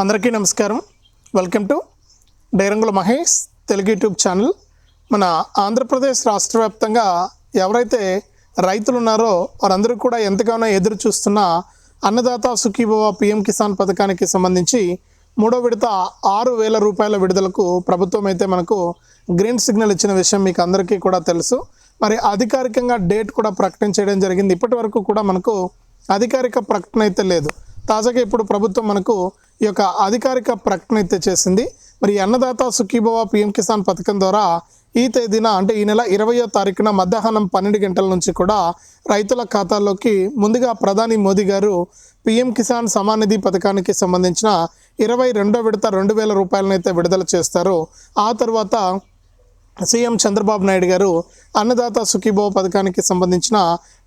అందరికీ నమస్కారం. Welcome to డైరంగుల మహేష్ తెలుగు యూట్యూబ్ ఛానల్. మన ఆంధ్రప్రదేశ్ రాష్ట్ర వ్యాప్తంగా ఎవరైతే రైతులు ఉన్నారో వారందరూ కూడా ఎంతగానో ఎదురు చూస్తున్న అన్నదాత సుఖీభవ పిఎం కిసాన్ పథకానికి సంబంధించి మూడో విడత ఆరు వేల రూపాయల విడుదలకు ప్రభుత్వం అయితే మనకు గ్రీన్ సిగ్నల్ ఇచ్చిన విషయం మీకు అందరికీ కూడా తెలుసు. మరి అధికారికంగా డేట్ కూడా ప్రకటన చేయడం జరిగింది. ఇప్పటి వరకు కూడా మనకు అధికారిక ప్రకటన అయితే లేదు. తాజాగా ఇప్పుడు ప్రభుత్వం మనకు ఈ యొక్క అధికారిక ప్రకటన అయితే చేసింది. మరి అన్నదాత సుఖీభవ పిఎం కిసాన్ పథకం ద్వారా ఈ తేదీన అంటే ఈ నెల ఇరవయో తారీఖున మధ్యాహ్నం పన్నెండు గంటల నుంచి కూడా రైతుల ఖాతాల్లోకి ముందుగా ప్రధాని మోదీ గారు పిఎం కిసాన్ సమానిధి పథకానికి సంబంధించిన ఇరవై రెండో విడత రెండు వేల రూపాయలనైతే విడుదల చేస్తారు. ఆ తర్వాత సీఎం చంద్రబాబు నాయుడు గారు అన్నదాత సుఖీభవ పథకానికి సంబంధించిన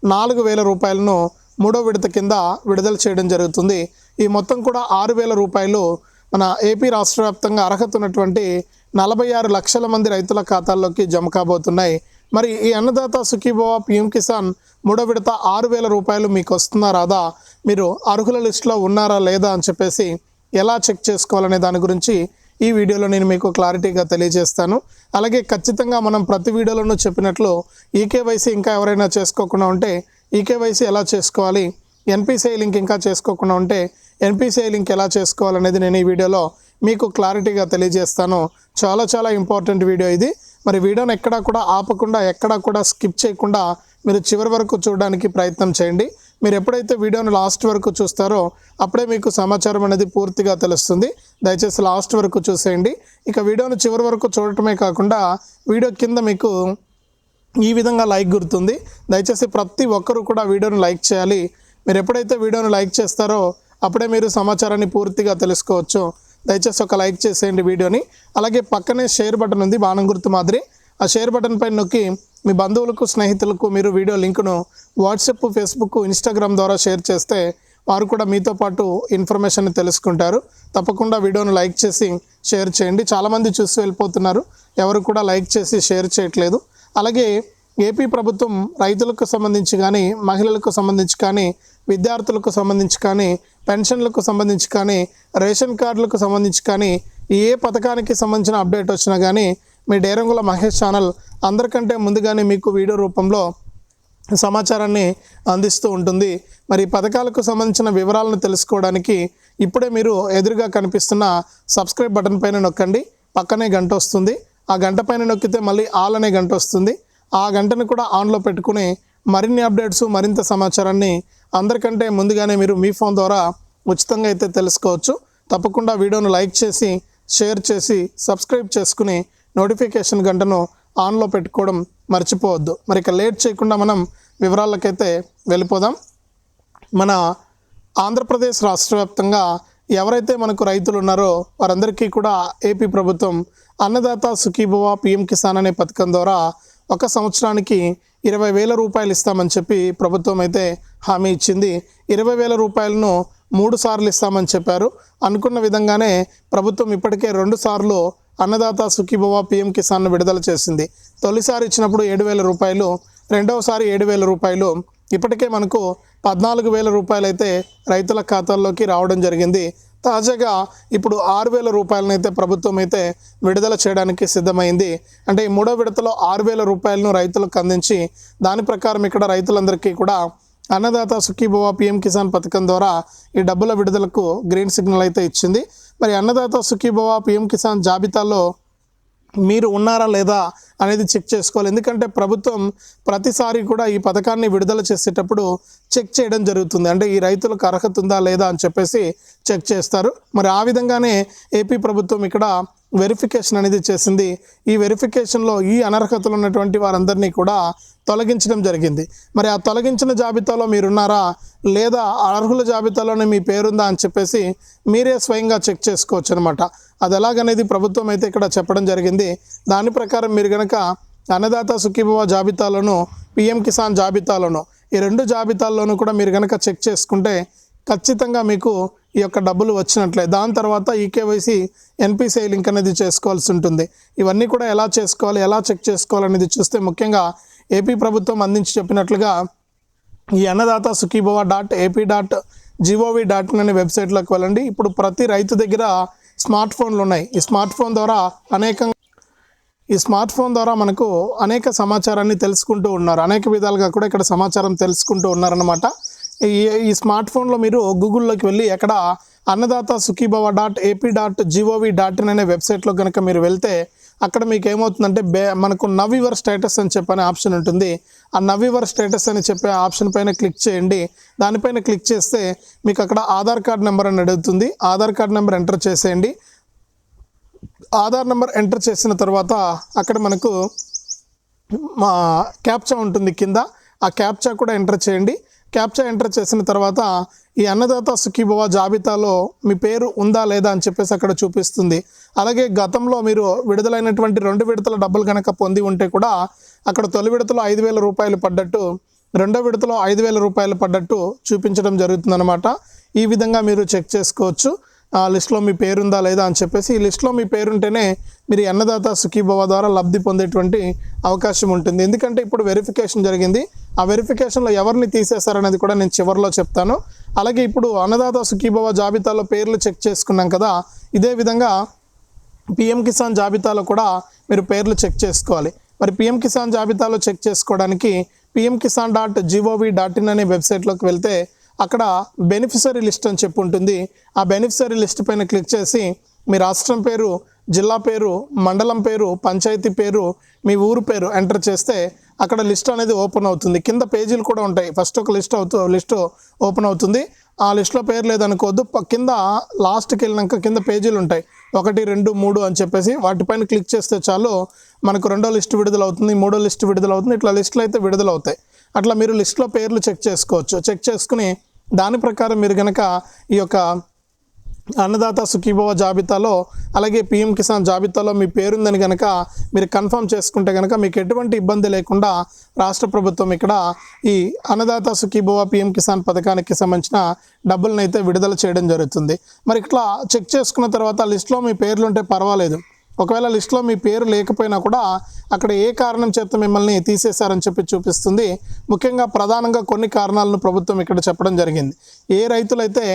నాలుగు వేల రూపాయలను మూడో విడత కింద విడుదల చేయడం జరుగుతుంది. ఈ మొత్తం కూడా ఆరు వేల రూపాయలు మన ఏపీ రాష్ట్ర వ్యాప్తంగా అర్హత ఉన్నటువంటి నలభై ఆరు లక్షల మంది రైతుల ఖాతాల్లోకి జమ కాబోతున్నాయి. మరి ఈ అన్నదాత సుఖీభవ పిఎం కిసాన్ మూడో విడత ఆరు వేల రూపాయలు మీకు వస్తుందా రాదా? మీరు అర్హుల లిస్టులో ఉన్నారా లేదా అని చెప్పేసి ఎలా చెక్ చేసుకోవాలనే దాని గురించి ఈ వీడియోలో నేను మీకు క్లారిటీగా తెలియజేస్తాను. అలాగే ఖచ్చితంగా మనం ప్రతి వీడియోలోనూ చెప్పినట్లు ఈకేవైసీ ఇంకా ఎవరైనా చేసుకోకుండా ఉంటే ఈకేవైసీ ఎలా చేసుకోవాలి? ఎన్పిసిఐ లింక్ ఇంకా చేసుకోకుండా ఉంటే ఎన్పిసిఐ లింక్ ఎలా చేసుకోవాలనేది నేను ఈ వీడియోలో మీకు క్లారిటీగా తెలియజేస్తాను. చాలా చాలా ఇంపార్టెంట్ వీడియో ఇది. మరి వీడియోని ఎక్కడా కూడా ఆపకుండా ఎక్కడా కూడా స్కిప్ చేయకుండా మీరు చివరి వరకు చూడడానికి ప్రయత్నం చేయండి. మీరు ఎప్పుడైతే వీడియోను లాస్ట్ వరకు చూస్తారో అప్పుడే మీకు సమాచారం అనేది పూర్తిగా తెలుస్తుంది. దయచేసి లాస్ట్ వరకు చూసేయండి. ఇక వీడియోను చివరి వరకు చూడటమే కాకుండా వీడియో కింద మీకు ఈ విధంగా లైక్ గుర్తుంది. దయచేసి ప్రతి ఒక్కరూ కూడా వీడియోని లైక్ చేయాలి. మీరు ఎప్పుడైతే వీడియోని లైక్ చేస్తారో అప్పుడే మీరు సమాచారాన్ని పూర్తిగా తెలుసుకోవచ్చు. దయచేసి ఒక లైక్ చేసేయండి వీడియోని. అలాగే పక్కనే షేర్ బటన్ ఉంది బాణం గుర్తు మాదిరి. ఆ షేర్ బటన్ పైన నొక్కి మీ బంధువులకు స్నేహితులకు మీరు వీడియో లింకును వాట్సాప్ ఫేస్బుక్ ఇన్స్టాగ్రామ్ ద్వారా షేర్ చేస్తే వారు కూడా మీతో పాటు ఇన్ఫర్మేషన్ తెలుసుకుంటారు. తప్పకుండా వీడియోను లైక్ చేసి షేర్ చేయండి. చాలామంది చూసి వెళ్ళిపోతున్నారు. ఎవరు కూడా లైక్ చేసి షేర్ చేయట్లేదు. అలాగే ఏపీ ప్రభుత్వం రైతులకు సంబంధించి కానీ మహిళలకు సంబంధించి కానీ విద్యార్థులకు సంబంధించి కానీ పెన్షన్లకు సంబంధించి కానీ రేషన్ కార్డులకు సంబంధించి కానీ ఏ పథకానికి సంబంధించిన అప్డేట్ వచ్చినా కానీ మీ డేరంగుల మహేష్ ఛానల్ అందరికంటే ముందుగానే మీకు వీడియో రూపంలో సమాచారాన్ని అందిస్తూ ఉంటుంది. మరి ఈ పథకాలకు సంబంధించిన వివరాలను తెలుసుకోవడానికి ఇప్పుడే మీరు ఎదురుగా కనిపిస్తున్న సబ్స్క్రైబ్ బటన్ పైన నొక్కండి. పక్కనే గంట వస్తుంది. ఆ గంట పైన నొక్కితే మళ్ళీ ఆల్ అనే గంట వస్తుంది. ఆ గంటను కూడా ఆన్లో పెట్టుకుని మరిన్ని అప్డేట్స్ మరింత సమాచారాన్ని అందరికంటే ముందుగానే మీరు మీ ఫోన్ ద్వారా ఉచితంగా అయితే తెలుసుకోవచ్చు. తప్పకుండా వీడియోను లైక్ చేసి షేర్ చేసి సబ్స్క్రైబ్ చేసుకుని నోటిఫికేషన్ గంటను ఆన్లో పెట్టుకోవడం మర్చిపోవద్దు. మరి ఇక లేట్ చేయకుండా మనం వివరాలకైతే వెళ్ళిపోదాం. మన ఆంధ్రప్రదేశ్ రాష్ట్ర వ్యాప్తంగా ఎవరైతే మనకు రైతులు ఉన్నారో వారందరికీ కూడా ఏపీ ప్రభుత్వం అన్నదాత సుఖీభవ పిఎం కిసాన్ అనే పథకం ద్వారా ఒక సంవత్సరానికి ఇరవై వేల రూపాయలు ఇస్తామని చెప్పి ప్రభుత్వం అయితే హామీ ఇచ్చింది. ఇరవై వేల రూపాయలను మూడు సార్లు ఇస్తామని చెప్పారు. అనుకున్న విధంగానే ప్రభుత్వం ఇప్పటికే రెండు సార్లు అన్నదాత సుఖీభవ పిఎం కిసాన్ను విడుదల చేసింది. తొలిసారి ఇచ్చినప్పుడు ఏడు వేల రూపాయలు రెండవసారి ఏడు వేల రూపాయలు. ఇప్పటికే మనకు పద్నాలుగు వేల రూపాయలు అయితే రైతుల ఖాతాల్లోకి రావడం జరిగింది. తాజాగా ఇప్పుడు ఆరు వేల రూపాయలను అయితే ప్రభుత్వం అయితే విడుదల చేయడానికి సిద్ధమైంది. అంటే ఈ మూడో విడతలో ఆరు వేల రూపాయలను రైతులకు అందించి దాని ప్రకారం ఇక్కడ రైతులందరికీ కూడా అన్నదాత సుఖీభవ పిఎం కిసాన్ పథకం ద్వారా ఈ డబ్బుల విడుదలకు గ్రీన్ సిగ్నల్ అయితే ఇచ్చింది. మరి అన్నదాత సుఖీభవ పిఎం కిసాన్ జాబితాలో మీరు ఉన్నారా లేదా అనేది చెక్ చేసుకోవాలి. ఎందుకంటే ప్రభుత్వం ప్రతిసారి కూడా ఈ పథకాన్ని విడుదల చేసేటప్పుడు చెక్ చేయడం జరుగుతుంది. అంటే ఈ రైతులకు అర్హత ఉందా లేదా అని చెప్పేసి చెక్ చేస్తారు. మరి ఆ విధంగానే ఏపీ ప్రభుత్వం ఇక్కడ వెరిఫికేషన్ అనేది చేసింది. ఈ వెరిఫికేషన్లో ఈ అనర్హతలు ఉన్నటువంటి వారందరినీ కూడా తొలగించడం జరిగింది. మరి ఆ తొలగించిన జాబితాలో మీరున్నారా? లేదా అర్హుల జాబితాలోనే మీ పేరుందా అని చెప్పేసి మీరే స్వయంగా చెక్ చేసుకోవచ్చు అనమాట అది ఎలాగనేది ప్రభుత్వం అయితే ఇక్కడ చెప్పడం జరిగింది. దాని ప్రకారం మీరు కనుక అన్నదాత సుఖీభవ జాబితాలను పిఎం కిసాన్ జాబితాలను ఈ రెండు జాబితాల్లోనూ కూడా మీరు కనుక చెక్ చేసుకుంటే ఖచ్చితంగా మీకు ఈ యొక్క డబ్బులు వచ్చినట్లే. దాని తర్వాత ఈకేవైసీ ఎన్పిసిఐ లింక్ అనేది చేసుకోవాల్సి ఉంటుంది. ఇవన్నీ కూడా ఎలా చేసుకోవాలి ఎలా చెక్ చేసుకోవాలనేది చూస్తే ముఖ్యంగా ఏపీ ప్రభుత్వం అందించి చెప్పినట్లుగా ఈ Annadata Sukhibhava dot AP dot gov dot in అనే వెబ్సైట్లోకి వెళ్ళండి. ఇప్పుడు ప్రతి రైతు దగ్గర స్మార్ట్ ఫోన్లు ఉన్నాయి. ఈ స్మార్ట్ ఫోన్ ద్వారా అనేక ఈ స్మార్ట్ ఫోన్ ద్వారా మనకు అనేక సమాచారాన్ని తెలుసుకుంటూ ఉన్నారు. అనేక విధాలుగా కూడా ఇక్కడ సమాచారం తెలుసుకుంటూ ఉన్నారన్నమాట. ఈ ఈ స్మార్ట్ ఫోన్లో మీరు గూగుల్లోకి వెళ్ళి ఎక్కడ Annadata Sukhibhava dot AP dot gov dot in అనే వెబ్సైట్లో కనుక మీరు వెళ్తే అక్కడ మీకు ఏమవుతుందంటే బే మనకు నవ్ యువర్ స్టేటస్ అని చెప్పనే ఆప్షన్ ఉంటుంది. ఆ నవ్ యువర్ స్టేటస్ అని చెప్పే ఆప్షన్ పైన క్లిక్ చేయండి. దానిపైన క్లిక్ చేస్తే మీకు అక్కడ ఆధార్ కార్డ్ నెంబర్ అని అడుగుతుంది. ఆధార్ కార్డ్ నెంబర్ ఎంటర్ చేసేయండి. ఆధార్ నెంబర్ ఎంటర్ చేసిన తర్వాత అక్కడ మనకు మా క్యాప్చా ఉంటుంది కింద. ఆ క్యాప్చా కూడా ఎంటర్ చేయండి. క్యాప్చా ఎంటర్ చేసిన తర్వాత ఈ అన్నదాత సుఖీభవ జాబితాలో మీ పేరు ఉందా లేదా అని చెప్పేసి అక్కడ చూపిస్తుంది. అలాగే గతంలో మీరు విడుదలైనటువంటి రెండు విడతల డబ్బులు కనుక పొంది ఉంటే కూడా అక్కడ తొలి విడతలో ఐదు వేల రూపాయలు పడ్డట్టు రెండో విడతలో ఐదు వేల రూపాయలు పడ్డట్టు చూపించడం జరుగుతుందన్నమాట. ఈ విధంగా మీరు చెక్ చేసుకోవచ్చు. ఆ లిస్ట్లో మీ పేరుందా లేదా అని చెప్పేసి ఈ లిస్ట్లో మీ పేరుంటేనే మీరు అన్నదాత సుఖీభవ ద్వారా లబ్ధి పొందేటువంటి అవకాశం ఉంటుంది. ఎందుకంటే ఇప్పుడు వెరిఫికేషన్ జరిగింది. ఆ వెరిఫికేషన్లో ఎవరిని తీసేశారనేది కూడా నేను చివరిలో చెప్తాను. అలాగే ఇప్పుడు అన్నదాత సుఖీభవ జాబితాలో పేర్లు చెక్ చేసుకున్నాం కదా ఇదే విధంగా పిఎం కిసాన్ జాబితాలో కూడా మీరు పేర్లు చెక్ చేసుకోవాలి. మరి పిఎం కిసాన్ జాబితాలో చెక్ చేసుకోవడానికి PM Kisan dot gov dot in అనే వెబ్సైట్లోకి వెళ్తే అక్కడ బెనిఫిషరీ లిస్ట్ అని చెప్పి ఉంటుంది. ఆ బెనిఫిషరీ లిస్ట్ పైన క్లిక్ చేసి మీ రాష్ట్రం పేరు జిల్లా పేరు మండలం పేరు పంచాయతీ పేరు మీ ఊరు పేరు ఎంటర్ చేస్తే అక్కడ లిస్ట్ అనేది ఓపెన్ అవుతుంది. కింద పేజీలు కూడా ఉంటాయి. ఫస్ట్ ఒక లిస్ట్ అవుతూ లిస్ట్ ఓపెన్ అవుతుంది. ఆ లిస్ట్లో పేరు లేదనుకోవద్దు. కింద లాస్ట్కి వెళ్ళినాక కింద పేజీలు ఉంటాయి. ఒకటి రెండు మూడు అని చెప్పేసి వాటిపైన క్లిక్ చేస్తే చాలు మనకు రెండో లిస్ట్ విడుదల అవుతుంది మూడో లిస్ట్ విడుదల అవుతుంది ఇట్లా లిస్టులు అయితే విడుదల అవుతాయి అట్లా మీరు లిస్ట్లో పేర్లు చెక్ చేసుకోవచ్చు. చెక్ చేసుకుని దాని ప్రకారం మీరు కనుక ఈ యొక్క అన్నదాత సుఖీభవ జాబితాలో అలాగే పిఎం కిసాన్ జాబితాలో మీ పేరుందని కనుక మీరు కన్ఫర్మ్ చేసుకుంటే కనుక మీకు ఎటువంటి ఇబ్బంది లేకుండా రాష్ట్ర ప్రభుత్వం ఇక్కడ ఈ అన్నదాత సుఖీభవ పిఎం కిసాన్ పథకానికి సంబంధించిన డబ్బులను అయితే విడుదల చేయడం జరుగుతుంది. మరి ఇట్లా చెక్ చేసుకున్న తర్వాత లిస్ట్లో మీ పేర్లు ఉంటే పర్వాలేదు. ఒకవేళ లిస్ట్లో మీ పేరు లేకపోయినా కూడా అక్కడ ఏ కారణం చేత మిమ్మల్ని తీసేశారని చెప్పి చూపిస్తుంది. ముఖ్యంగా ప్రధానంగా కొన్ని కారణాలను ప్రభుత్వం ఇక్కడ చెప్పడం జరిగింది. ఏ రైతులైతే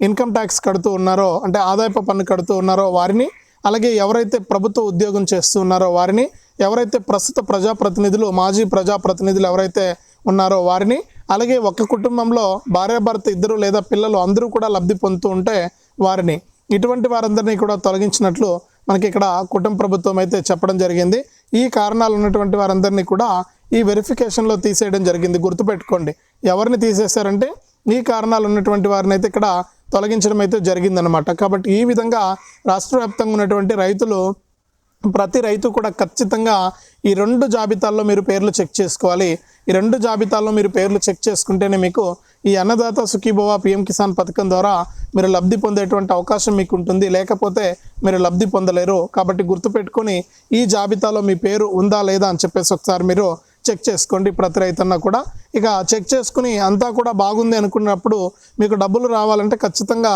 ఇన్కమ్ ట్యాక్స్ కడుతూ ఉన్నారో అంటే ఆదాయపు పన్ను కడుతూ ఉన్నారో వారిని అలాగే ఎవరైతే ప్రభుత్వ ఉద్యోగం చేస్తూ ఉన్నారో వారిని ఎవరైతే ప్రస్తుత ప్రజాప్రతినిధులు మాజీ ప్రజాప్రతినిధులు ఎవరైతే ఉన్నారో వారిని అలాగే ఒక కుటుంబంలో భార్యాభర్త ఇద్దరు లేదా పిల్లలు అందరూ కూడా లబ్ధి పొందుతూ ఉంటే వారిని. ఇటువంటి వారందరినీ కూడా తొలగించినట్లు మనకి ఇక్కడ కుటుంబ ప్రభుత్వం అయితే చెప్పడం జరిగింది. ఈ కారణాలు ఉన్నటువంటి వారందరినీ కూడా ఈ వెరిఫికేషన్లో తీసేయడం జరిగింది. గుర్తుపెట్టుకోండి. ఎవరిని తీసేశారంటే ఈ కారణాలు ఉన్నటువంటి వారిని అయితే ఇక్కడ తొలగించడం అయితే జరిగిందనమాట కాబట్టి ఈ విధంగా రాష్ట్ర వ్యాప్తంగా ఉన్నటువంటి రైతులు ప్రతి రైతు కూడా ఖచ్చితంగా ఈ రెండు జాబితాల్లో మీరు పేర్లు చెక్ చేసుకోవాలి. ఈ రెండు జాబితాల్లో మీరు పేర్లు చెక్ చేసుకుంటేనే మీకు ఈ అన్నదాత సుఖీభవ పిఎం కిసాన్ పథకం ద్వారా మీరు లబ్ధి పొందేటువంటి అవకాశం మీకు ఉంటుంది. లేకపోతే మీరు లబ్ధి పొందలేరు. కాబట్టి గుర్తుపెట్టుకొని ఈ జాబితాలో మీ పేరు ఉందా లేదా అని చెప్పేసి ఒకసారి మీరు చెక్ చేసుకోండి ప్రతి రైతన్న కూడా. ఇక చెక్ చేసుకుని అంతా కూడా బాగుంది అనుకున్నప్పుడు మీకు డబ్బులు రావాలంటే ఖచ్చితంగా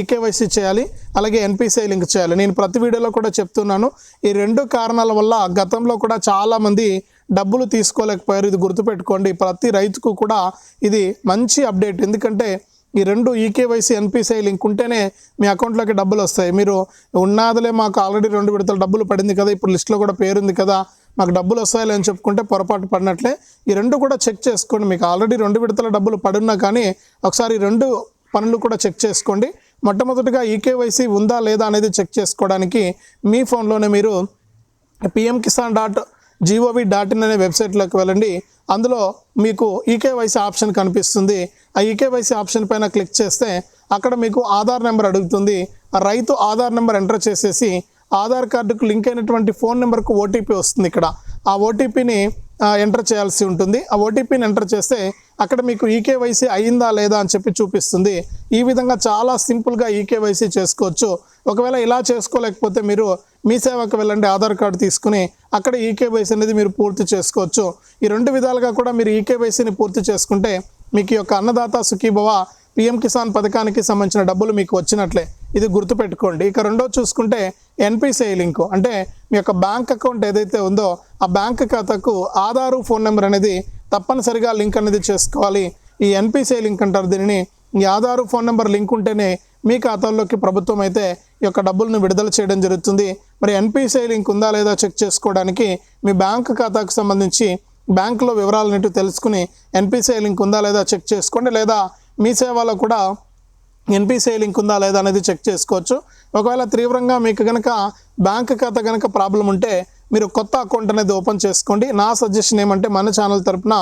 ఈకేవైసీ చేయాలి. అలాగే ఎన్పిసిఐ లింక్ చేయాలి. నేను ప్రతి వీడియోలో కూడా చెప్తున్నాను. ఈ రెండు కారణాల వల్ల గతంలో కూడా చాలామంది డబ్బులు తీసుకోలేకపోయారు. ఇది గుర్తుపెట్టుకోండి. ప్రతి రైతుకు కూడా ఇది మంచి అప్డేట్. ఎందుకంటే ఈ రెండు ఈకేవైసీ ఎన్పిసిఐ లింక్ ఉంటేనే మీ అకౌంట్లోకి డబ్బులు వస్తాయి. మీరు ఉన్నాదిలే మాకు ఆల్రెడీ రెండు విడతల డబ్బులు పడింది కదా. ఇప్పుడు లిస్ట్లో కూడా పేరుంది కదా. మాకు డబ్బులు వస్తాయని అని చెప్పుకుంటే పొరపాటు పడినట్లే. ఈ రెండు కూడా చెక్ చేసుకోండి. మీకు ఆల్రెడీ రెండు విడతల డబ్బులు పడున్నా కానీ ఒకసారి రెండు పనులు కూడా చెక్ చేసుకోండి. మొట్టమొదటిగా ఈకేవైసీ ఉందా లేదా అనేది చెక్ చేసుకోవడానికి మీ ఫోన్లోనే మీరు PM Kisan dot gov dot in అనే వెబ్సైట్లోకి వెళ్ళండి. అందులో మీకు ఈకేవైసీ ఆప్షన్ కనిపిస్తుంది. ఆ ఈకేవైసీ ఆప్షన్ పైన క్లిక్ చేస్తే అక్కడ మీకు ఆధార్ నెంబర్ అడుగుతుంది. ఆ రైతు ఆధార్ నెంబర్ ఎంటర్ చేసేసి ఆధార్ కార్డుకు లింక్ అయినటువంటి ఫోన్ నెంబర్కు ఓటీపీ వస్తుంది ఇక్కడ. ఆ ఓటీపీని ఎంటర్ చేయాల్సి ఉంటుంది. ఆ ఓటీపీని ఎంటర్ చేస్తే అక్కడ మీకు ఈకేవైసీ అయిందా లేదా అని చెప్పి చూపిస్తుంది. ఈ విధంగా చాలా సింపుల్గా ఈకేవైసీ చేసుకోవచ్చు. ఒకవేళ ఇలా చేసుకోలేకపోతే మీరు మీ సేవకు వెళ్ళండి ఆధార్ కార్డు తీసుకుని అక్కడ ఈకేవైసీ అనేది మీరు పూర్తి చేసుకోవచ్చు. ఈ రెండు విధాలుగా కూడా మీరు ఈకేవైసీని పూర్తి చేసుకుంటే మీకు యొక్క అన్నదాత సుఖీభవ పిఎం కిసాన్ పథకానికి సంబంధించిన డబ్బులు మీకు వచ్చినట్లే. ఇది గుర్తుపెట్టుకోండి. ఇక రెండో చూసుకుంటే ఎన్పిసిఐ లింక్. అంటే మీ యొక్క బ్యాంక్ అకౌంట్ ఏదైతే ఉందో ఆ బ్యాంక్ ఖాతాకు ఆధారు ఫోన్ నెంబర్ అనేది తప్పనిసరిగా లింక్ అనేది చేసుకోవాలి. ఈ ఎన్పిసిఐ లింక్ అంటారు దీనిని. మీ ఆధారు ఫోన్ నెంబర్ లింక్ ఉంటేనే మీ ఖాతాల్లోకి ప్రభుత్వం అయితే ఈ యొక్క డబ్బులను విడుదల చేయడం జరుగుతుంది. మరి ఎన్పిసిఐ లింక్ ఉందా లేదా చెక్ చేసుకోవడానికి మీ బ్యాంక్ ఖాతాకు సంబంధించి బ్యాంకులో వివరాలన్నిటి తెలుసుకుని ఎన్పిసిఐ లింక్ ఉందా లేదా చెక్ చేసుకోండి. లేదా మీ సేవలో కూడా ఎన్పిసిఐ లింక్ ఉందా లేదా అనేది చెక్ చేసుకోవచ్చు. ఒకవేళ తీవ్రంగా మీకు కనుక బ్యాంక్ ఖాతా కనుక ప్రాబ్లం ఉంటే మీరు కొత్త అకౌంట్ అనేది ఓపెన్ చేసుకోండి. నా సజెషన్ ఏమంటే మన ఛానల్ తరపున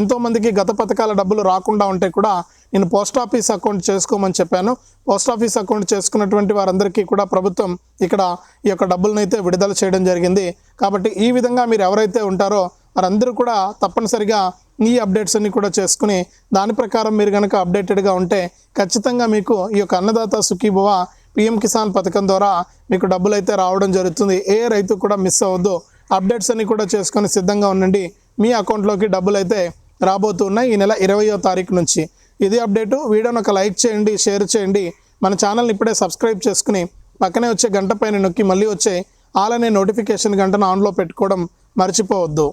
ఎంతోమందికి గత పథకాల డబ్బులు రాకుండా ఉంటే కూడా నేను పోస్ట్ ఆఫీస్ అకౌంట్ చేసుకోమని చెప్పాను. పోస్ట్ ఆఫీస్ అకౌంట్ చేసుకున్నటువంటి వారందరికీ కూడా ప్రభుత్వం ఇక్కడ ఈ యొక్క డబ్బులను అయితే విడుదల చేయడం జరిగింది. కాబట్టి ఈ విధంగా మీరు ఎవరైతే ఉంటారో వారందరూ కూడా తప్పనిసరిగా ఈ అప్డేట్స్ అన్ని కూడా చేసుకుని దాని ప్రకారం మీరు కనుక అప్డేటెడ్గా ఉంటే ఖచ్చితంగా మీకు ఈ యొక్క అన్నదాత సుఖీభవ పిఎం కిసాన్ పథకం ద్వారా మీకు డబ్బులు అయితే రావడం జరుగుతుంది. ఏ రైతు కూడా మిస్ అవ్వద్దు. అప్డేట్స్ అన్ని కూడా చేసుకొని సిద్ధంగా ఉండండి. మీ అకౌంట్లోకి డబ్బులు అయితే రాబోతున్నాయి ఈ నెల ఇరవయో తారీఖు నుంచి. ఇది అప్డేటు. వీడియోని ఒక లైక్ చేయండి షేర్ చేయండి. మన ఛానల్ని ఇప్పుడే సబ్స్క్రైబ్ చేసుకుని పక్కనే వచ్చే గంట పైన నొక్కి మళ్ళీ వచ్చే ఆల్ నోటిఫికేషన్ గంటను ఆన్లో పెట్టుకోవడం మర్చిపోవద్దు.